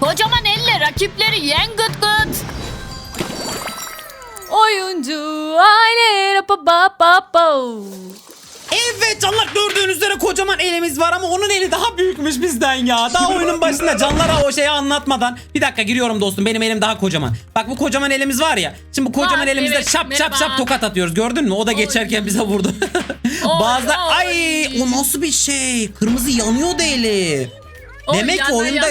Kocaman elle rakipleri yen gıt gıt. Oyuncu aile pa pa pa pa. Evet canlar gördüğünüz üzere kocaman elimiz var ama onun eli daha büyükmüş bizden ya. Daha oyunun başında canlara o şeyi anlatmadan. Bir dakika giriyorum dostum benim elim daha kocaman. Bak bu kocaman elimiz var ya. Şimdi bu kocaman Var, elimizde evet, şap şap merhaba. şap tokat atıyoruz gördün mü? O da geçerken bize vurdu. Oy, Bazılar oy. ay o nasıl bir şey? Kırmızı yanıyordu eli demek ki oyunda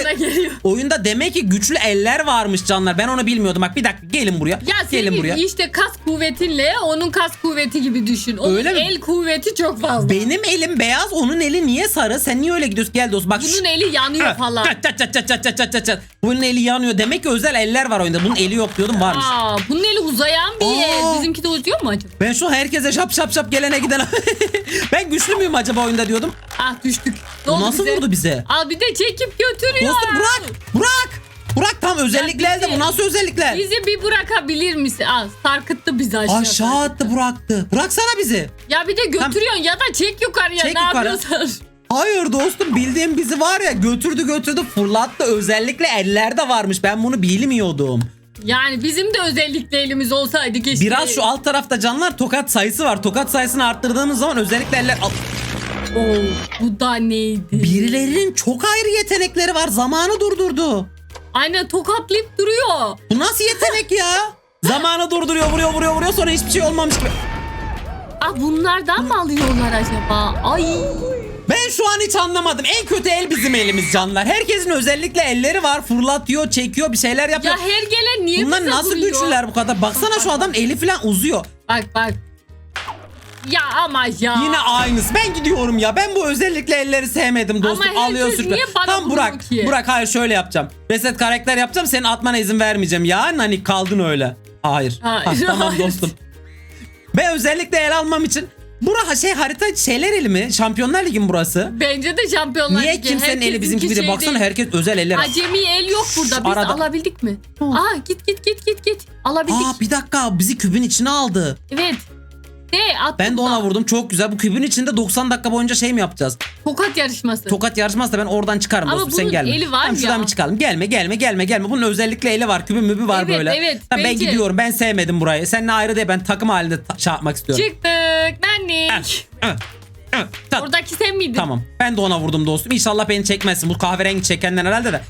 oyunda demek ki güçlü eller varmış canlar. Ben onu bilmiyordum. Bak bir dakika gelin buraya. Ya gelin buraya. işte kas kuvvetinle onun kas kuvveti gibi düşün. Onun öyle mi? el kuvveti çok fazla. Benim elim beyaz, onun eli niye sarı? Sen niye öyle gidiyorsun? Gel dost bak. Bunun eli yanıyor falan. Çat çat çat çat çat çat çat çat. Bunun eli yanıyor. Demek ki özel eller var oyunda. Bunun eli yok diyordum varmış. Aa, bunun eli uzayan bir Aa. el. Bizimki de uzuyor mu acaba? Ben şu herkese şap şap şap gelene gidene. ben güçlü müyüm acaba oyunda diyordum. Ah düştük. Ne o nasıl bize? vurdu bize? Al bir de şey çekip götürüyor. Dostum bırak. Bırak. Bırak tam özellikle bizi- elde. Bu nasıl özellikler? Bizi bir bırakabilir misin? Al sarkıttı bizi aşağı. Aşağı attı bıraktı. Bıraksana bizi. Ya bir de götürüyorsun ya da çek yukarıya Çek ne yukarı. yapıyorsan. Hayır dostum bildiğim bizi var ya götürdü götürdü fırlattı. Özellikle eller de varmış. Ben bunu bilmiyordum. Yani bizim de özellikle elimiz olsaydı keşke. Biraz şu alt tarafta canlar tokat sayısı var. Tokat sayısını arttırdığımız zaman özellikle eller... Oo, bu da neydi? Birilerinin çok ayrı yetenekleri var. Zamanı durdurdu. Aynen tokatlayıp duruyor. Bu nasıl yetenek ya? Zamanı durduruyor, vuruyor, vuruyor, vuruyor. Sonra hiçbir şey olmamış gibi. Ah bunlardan mı alıyorlar acaba? Ay. Ben şu an hiç anlamadım. En kötü el bizim elimiz canlar. Herkesin özellikle elleri var. Fırlatıyor, çekiyor, bir şeyler yapıyor. Ya her gelen niye Bunlar bize nasıl vuruyor? güçlüler bu kadar? Baksana şu adam eli falan uzuyor. Bak bak. Ya ama ya. Yine aynısı. Ben gidiyorum ya. Ben bu özellikle elleri sevmedim dostum. Ama herkes Alıyor sürüyor. niye bana Tam vuruyor Burak. ki? Burak hayır şöyle yapacağım. Reset karakter yapacağım. Senin atmana izin vermeyeceğim. Ya hani kaldın öyle. Hayır. Hayır, Ha, tamam hayır. dostum. Ben özellikle el almam için Bura şey harita şeyler eli mi? Şampiyonlar Ligi mi burası? Bence de şampiyonlar Niye Ligi. kimsenin eli Herkesinki bizim gibi değil? şey Baksana değil. herkes özel eller. Acemi el yok burada. Biz Arada- alabildik mi? Aa git git git git git. Alabildik. Aa bir dakika bizi kübün içine aldı. Evet. De at Ben de ona vurdum çok güzel. Bu kübün içinde 90 dakika boyunca şey mi yapacağız? Tokat yarışması. Tokat yarışmazsa ben oradan çıkarım Ama dostum sen bunun gelme. eli var Tamam, şuradan ya. bir çıkalım. Gelme gelme gelme gelme. Bunun özellikle eli var. Kübü mübü var Evet, böyle. evet, Tamam, ben bence. gidiyorum. Ben sevmedim burayı. Seninle ayrı değil. Ben takım halinde ta- şey yapmak istiyorum. Çıktık. Nanik. Evet, evet, tamam. Oradaki sen miydin? Tamam. Ben de ona vurdum dostum. İnşallah beni çekmezsin. Bu kahverengi çekenden herhalde de.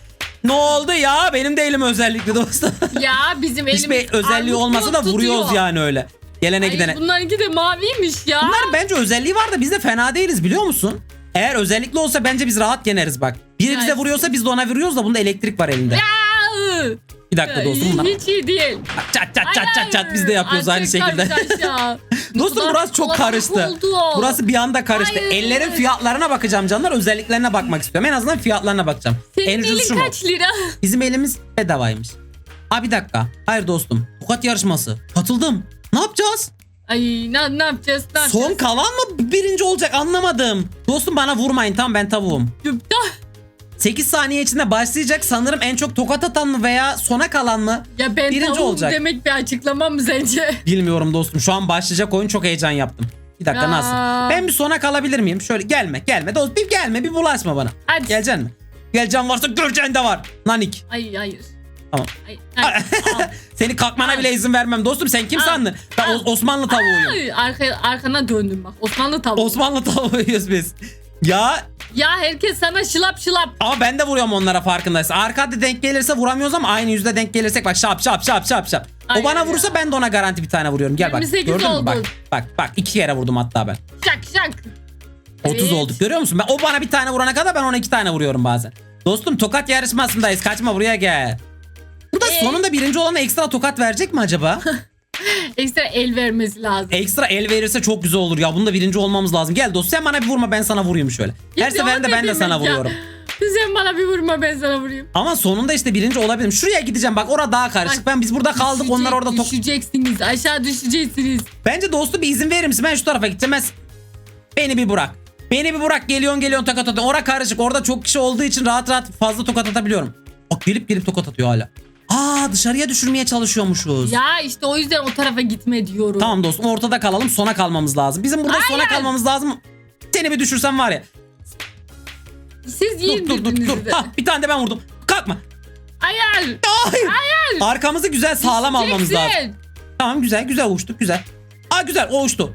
Ne oldu ya? Benim de elim özellikli dostum. Ya bizim elimiz Hiçbir özelliği armut olmasa da tutuyor. vuruyoruz yani öyle. Gelene Ay, gidene. bunlarınki de maviymiş ya. Bunların bence özelliği var da biz de fena değiliz biliyor musun? Eğer özellikle olsa bence biz rahat yeneriz bak. Biri bize vuruyorsa biz de ona vuruyoruz da bunda elektrik var elinde. Aa, Bir dakika dostum bunlar. Hiç iyi değil. Çat çat çat çat çat biz de yapıyoruz aynı Artık şekilde. kardeş ya. Dostum burası çok karıştı. oldu. Burası bir anda karıştı. Hayır. Ellerin fiyatlarına bakacağım canlar. Özelliklerine bakmak istiyorum. En azından fiyatlarına bakacağım. Senin en ucuz elin kaç lira? Bizim elimiz bedavaymış. Ha bir dakika. Hayır dostum. Tokat yarışması. Katıldım. Ne yapacağız? Ay ne, ne yapacağız? Ne Son yapacağız? kalan mı birinci olacak anlamadım. Dostum bana vurmayın tamam ben tavuğum. Ah, 8 saniye içinde başlayacak sanırım en çok tokat atan mı veya sona kalan mı? Ya ben Birinci tavuğum olacak. demek bir açıklama mı sence? Bilmiyorum dostum şu an başlayacak oyun çok heyecan yaptım. Bir dakika Aa. nasıl? Ben bir sona kalabilir miyim? Şöyle gelme gelme dostum bir gelme bir bulaşma bana. Hadi. Geleceksin mi? Geleceğim varsa göreceğin de var. Nanik. Ay hayır. Tamam. Ay. Seni kalkmana bile izin vermem dostum sen kim Al. sandın? Ben O- Osmanlı tavuğuyum. Ay, arka, arkana döndüm bak. Osmanlı tavuğu. Osmanlı tavuğuyuz biz. Ya ya herkes sana şılap şılap. ama ben de vuruyorum onlara farkındaysan. Arkada denk gelirse vuramıyoruz ama aynı yüzde denk gelirsek bak şap şap şap şap şap. O Ay, bana ay, vurursa ay. ben de ona garanti bir tane vuruyorum. Gel bak. 28 Gördün mü? oldu. Bak bak bak iki kere vurdum hatta ben. Şak şak. 30 Evet. olduk görüyor musun? Ben, o bana bir tane vurana kadar ben ona iki tane vuruyorum bazen. Dostum tokat yarışmasındayız. Kaçma buraya gel. Ee? sonunda birinci olana ekstra tokat verecek mi acaba? Ekstra el vermesi lazım. ekstra el verirse çok güzel olur ya. Bunda birinci olmamız lazım. Gel dostum sen bana bir vurma ben sana vurayım şöyle. Her Ya seferinde ben de sana ya? vuruyorum. Sen bana bir vurma ben sana vurayım. Ama sonunda işte birinci olabilirim. Şuraya gideceğim bak orada daha karışık. Bak, Ben biz burada kaldık Düşecek- onlar orada tok. Düşeceksiniz aşağı düşeceksiniz. Bence dostum bir izin verir misin? Ben şu tarafa gideceğim. Ben... Beni bir bırak. Beni bir bırak. Geliyorsun geliyorsun tokat atıyorsun. Ora karışık. Orada çok kişi olduğu için rahat rahat fazla tokat atabiliyorum. Bak gelip gelip tokat atıyor hala. Aa dışarıya düşürmeye çalışıyormuşuz. Ya işte o yüzden o tarafa gitme diyorum. Tamam dostum ortada kalalım sona kalmamız lazım. Bizim burada sona Hayır. kalmamız lazım. Seni bir düşürsem var ya. Siz Dur yiyin dur dur birbirinizi dur. de. Ha, bir tane de ben vurdum. Kalkma. Hayır. Hayır. Arkamızı güzel sağlam almamız lazım. Tamam güzel güzel uçtuk güzel. Aa güzel o uçtu.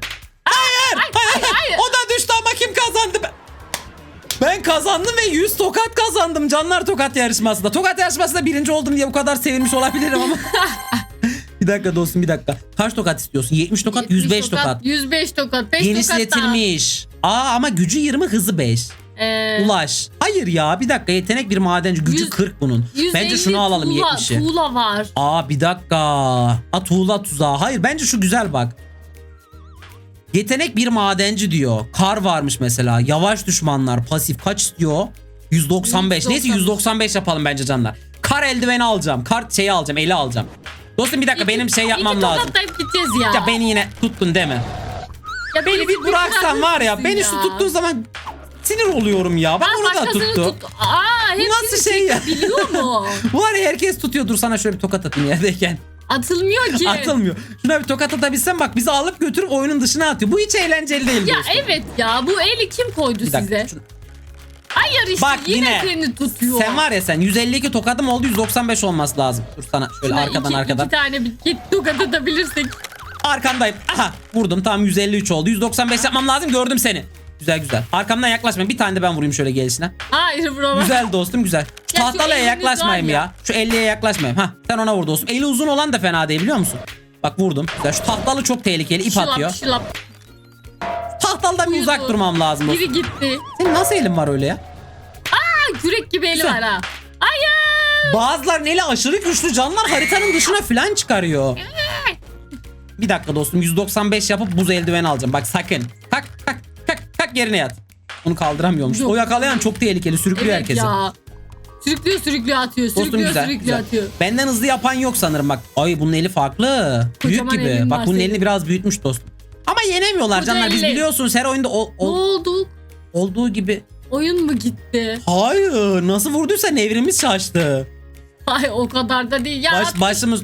Ben kazandım ve 100 tokat kazandım. Canlar tokat yarışmasında. Tokat yarışmasında birinci oldum diye bu kadar sevinmiş olabilirim ama. bir dakika dostum bir dakika. Kaç tokat istiyorsun? 70 tokat, 70 105 tokat. 105 tokat. 5 tokat daha. Genişletilmiş. Aa ama gücü 20 hızı 5. Ee, Ulaş. Hayır ya bir dakika yetenek bir madenci gücü Yüz- 40 bunun. 150 Bence şunu alalım tuğla, 70'i. Tuğla var. Aa bir dakika. A tuğla tuzağı. Hayır bence şu güzel bak. Yetenek bir madenci diyor. Kar varmış mesela. Yavaş düşmanlar. Pasif kaç istiyor? 195. Neyse 195 yapalım bence canlar. Kar eldiveni alacağım. Kar şeyi alacağım. Eli alacağım. Dostum bir dakika benim şey yapmam İki lazım. tokatlayıp gideceğiz ya. Ya beni yine tuttun deme. Ya Beni bir bıraksan var ya. Beni şu tuttuğun zaman sinir oluyorum ya. Bak Ben onu da tuttu. tut. Aa, hepsini nasıl şey ya? Biliyor mu? Bu var ya herkes tutuyor. Dur sana şöyle bir tokat atayım yerdeyken. Atılmıyor ki. Atılmıyor. Şuna bir tokat atabilsem bak bizi alıp götürüp oyunun dışına atıyor. Bu hiç eğlenceli değil Ya dostum. evet ya bu eli kim koydu Bir dakika. size? şunu- Hayır işte Bak yine, yine. seni tutuyor. Sen var ya sen 152 tokadım oldu 195 olması lazım. Dur sana şöyle Şuna arkadan iki, arkadan. iki tane bir git tokat atabilirsek. Arkandayım. Aha vurdum tamam 153 oldu. 195 yapmam lazım gördüm seni. Güzel güzel. Arkamdan yaklaşma. Bir tane de ben vurayım şöyle gelişine. Hayır bravo. Güzel dostum güzel. Şu Ya şu tahtalıya eliniz yaklaşmayayım var ya. ya. Şu 50'ye yaklaşmayayım. Ha sen ona vur dostum. Eli uzun olan da fena değil biliyor musun? Bak vurdum. Güzel. Şu tahtalı çok tehlikeli. ip atıyor. Şılap şılap. Tahtalıdan bir uzak durmam lazım dostum. Biri gitti. Senin nasıl elin var öyle ya? Aa, kürek gibi eli Güzel. var ha. Hayır. Bazıların eli aşırı güçlü canlar haritanın dışına falan çıkarıyor. Bir dakika dostum 195 yapıp buz eldiven alacağım. Bak sakın. Tak yerine yat. Onu kaldıramıyormuş. Yok. O yakalayan çok tehlikeli sürüklüyor Evet herkesi. ya. Sürüklüyor sürüklüyor atıyor. Dostum Sürüklüyor güzel, sürüklüyor güzel. atıyor. Benden hızlı yapan yok sanırım bak. Ay bunun eli farklı. Büyük Kocaman gibi. elin Bak bunun senin. elini biraz büyütmüş dostum. Ama yenemiyorlar Koca canlar. Biz elli. biliyorsunuz her oyunda o- Ne o- oldu? olduğu gibi. Oyun mu gitti? Hayır nasıl vurduysa nevrimiz şaştı. Ay o kadar da değil. Ya Baş, başımız...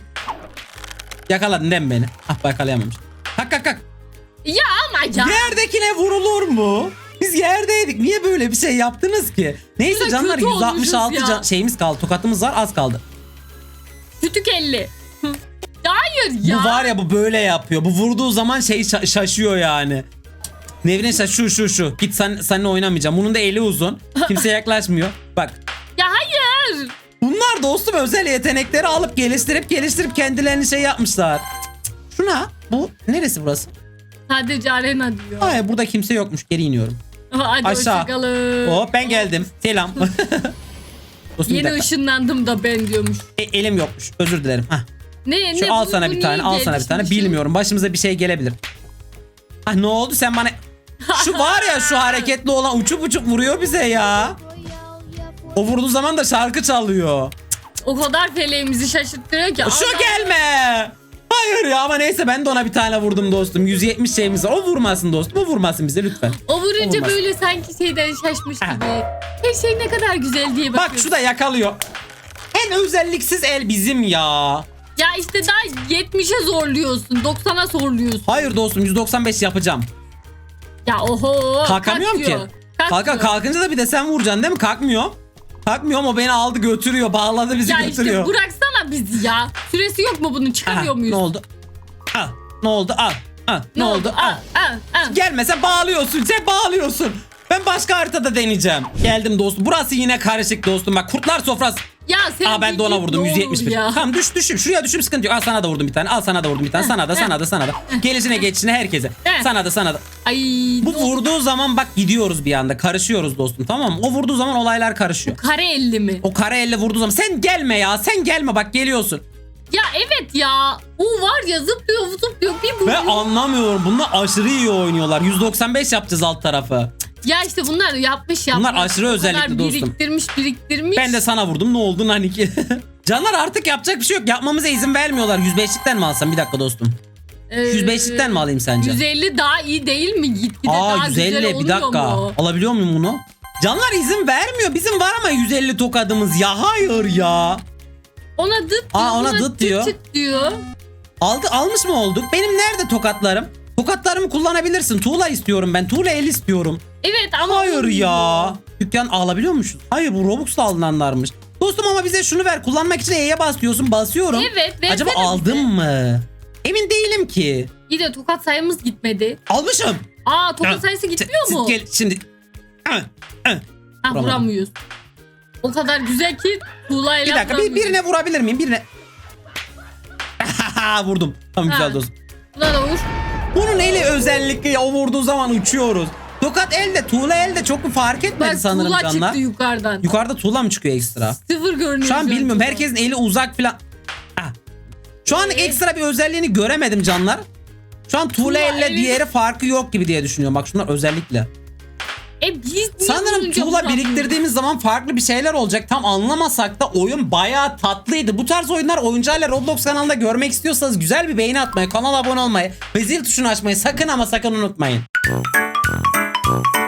Yakaladın değil mi beni? Ah yakalayamamış. Ya. Yerdekine vurulur mu? Biz yerdeydik. Niye böyle bir şey yaptınız ki? Neyse Şurada canlar kötü olmuşuz 166 ya. can- şeyimiz kaldı. Tokatımız var az kaldı. Kütük elli. Hı. Ya Hayır ya. Bu var ya bu böyle yapıyor. Bu vurduğu zaman şey şa- şaşıyor yani. Nevrin şaş şu şu şu. Git sen seninle oynamayacağım. Bunun da eli uzun. Kimse yaklaşmıyor. Bak. Ya hayır. Bunlar dostum özel yetenekleri alıp geliştirip geliştirip kendilerini şey yapmışlar. Cık, cık. Şuna bu neresi burası? Sadece arena diyor. Hayır burada kimse yokmuş. Geri iniyorum. Hadi Aşağı. hoşçakalın. Hop ben geldim. Selam. dostum bir Yeni dakika. ışınlandım da ben diyormuş. E, elim yokmuş. Özür dilerim. Hah. Ne Şu ne al bu- sana bu bir tane, al sana bir tane. gelişmiş? Bilmiyorum. Başımıza bir şey gelebilir. Ah ne oldu sen bana... Şu var ya şu hareketli olan uçup uçup vuruyor bize ya. O vurduğu zaman da şarkı çalıyor. O kadar feleğimizi şaşırtıyor ki. Şu Allah- gelme. Hayır ya ama neyse ben de ona bir tane vurdum dostum. 170 şeyimiz var. O vurmasın dostum. O vurmasın bize lütfen. O vurunca Olmaz. böyle sanki şeyden şaşmış gibi. Her şey ne kadar güzel diye Bak bakıyorsun. şu da yakalıyor. En özelliksiz el bizim ya. Ya işte daha 70'e zorluyorsun. 90'a zorluyorsun. Hayır dostum 195 yapacağım. Ya oho. Kalkamıyorum kalk ki. diyor. Kalk Kalka, kalkınca da bir de sen vuracaksın değil mi? Kalkmıyor. Kalkmıyor o beni aldı götürüyor. Bağladı bizi Ya götürüyor. işte bıraksana bizi ya. Süresi yok mu bunun Aha, çıkamıyor muyuz? Ne oldu? Al. Ne oldu? Al. Al. Ne, oldu? Al. Al, al, al. Gelme sen bağlıyorsun. Sen bağlıyorsun. Ben başka haritada deneyeceğim. Geldim dostum. Burası yine karışık dostum. Bak kurtlar sofrası. Sen Aa ben de ona vurdum ne 171. olur Ya. Tamam düş düşüm. Şuraya düşüm sıkıntı yok. Al sana da vurdum bir tane. Al sana da vurdum bir tane. Sana da sana da sana da. Gelişine geçişine herkese. Sana da sana da. Ay Bu vurduğu zaman bak gidiyoruz bir anda. Karışıyoruz dostum tamam mı? O vurduğu zaman olaylar karışıyor. Kare elli mi? O kara elle vurduğu zaman sen gelme ya. Sen gelme bak geliyorsun. Ya evet ya. O var ya zıplıyor zıplıyor bir vuruyor. Ben anlamıyorum. Bunlar aşırı iyi oynuyorlar. 195 yapacağız alt tarafı. Ya işte bunlar yapmış yapmış. Bunlar aşırı özellikli kadar dostum. Biriktirmiş biriktirmiş. Ben de sana vurdum. Ne oldu hani ki? Canlar artık yapacak bir şey yok. Yapmamıza izin vermiyorlar. 105'likten mi alsam? Bir dakika dostum. Ee, 105'likten mi alayım sence? 150 daha iyi değil mi? Gitgide Aa daha 150 güzel bir oluyor dakika. mu? Alabiliyor muyum bunu? Canlar izin vermiyor. Bizim var ama 150 tokadımız ya. Hayır ya. Ona dıt diyor. Aa, ona buna dıt diyor. çıt diyor. Aldı almış mı olduk? Benim nerede tokatlarım? Tokatlarımı kullanabilirsin. Tuğla istiyorum ben. Tuğla el istiyorum. Evet ama Hayır ya. Dükkan alabiliyor musun? Hayır bu Robux'la alınanlarmış. Dostum ama bize şunu ver. Kullanmak için E'ye bas diyorsun. Basıyorum. Evet versene Acaba bize. aldım mı? Emin değilim ki. İyi de tokat sayımız gitmedi. Almışım. Aa tokat Ya, sayısı gitmiyor Siz mu? Gel şimdi. Ah, ah. Ha vuramadım. vuramıyoruz. O kadar güzel ki tuğlayla Bir dakika bir, vuramıyoruz. birine vurabilir miyim? Birine. Vurdum. Tamam güzel Ha. dostum. Buna da vur. Bunun eli özellikle ya o vurduğu zaman uçuyoruz. Tokat elde, tuğla elde çok mu fark etmedi Bak sanırım tuğla canlar. çıktı yukarıdan. Yukarıda tuğla mı çıkıyor ekstra? Sıfır görünüyor. Şu an bilmiyorum. tuğla. Herkesin eli uzak falan. Ah. Şu an Ee? ekstra bir özelliğini göremedim canlar. Şu an tuğla Tuğla elle eli- diğeri farkı yok gibi diye düşünüyorum. Bak şunlar özellikle. E biz Sanırım tuğla biriktirdiğimiz zaman farklı bir şeyler olacak. Tam anlamasak da oyun bayağı tatlıydı. Bu tarz oyunlar oyuncuyla Roblox kanalında görmek istiyorsanız güzel bir beğeni atmayı, kanala abone olmayı ve zil tuşunu açmayı sakın ama sakın unutmayın. Mm-hmm.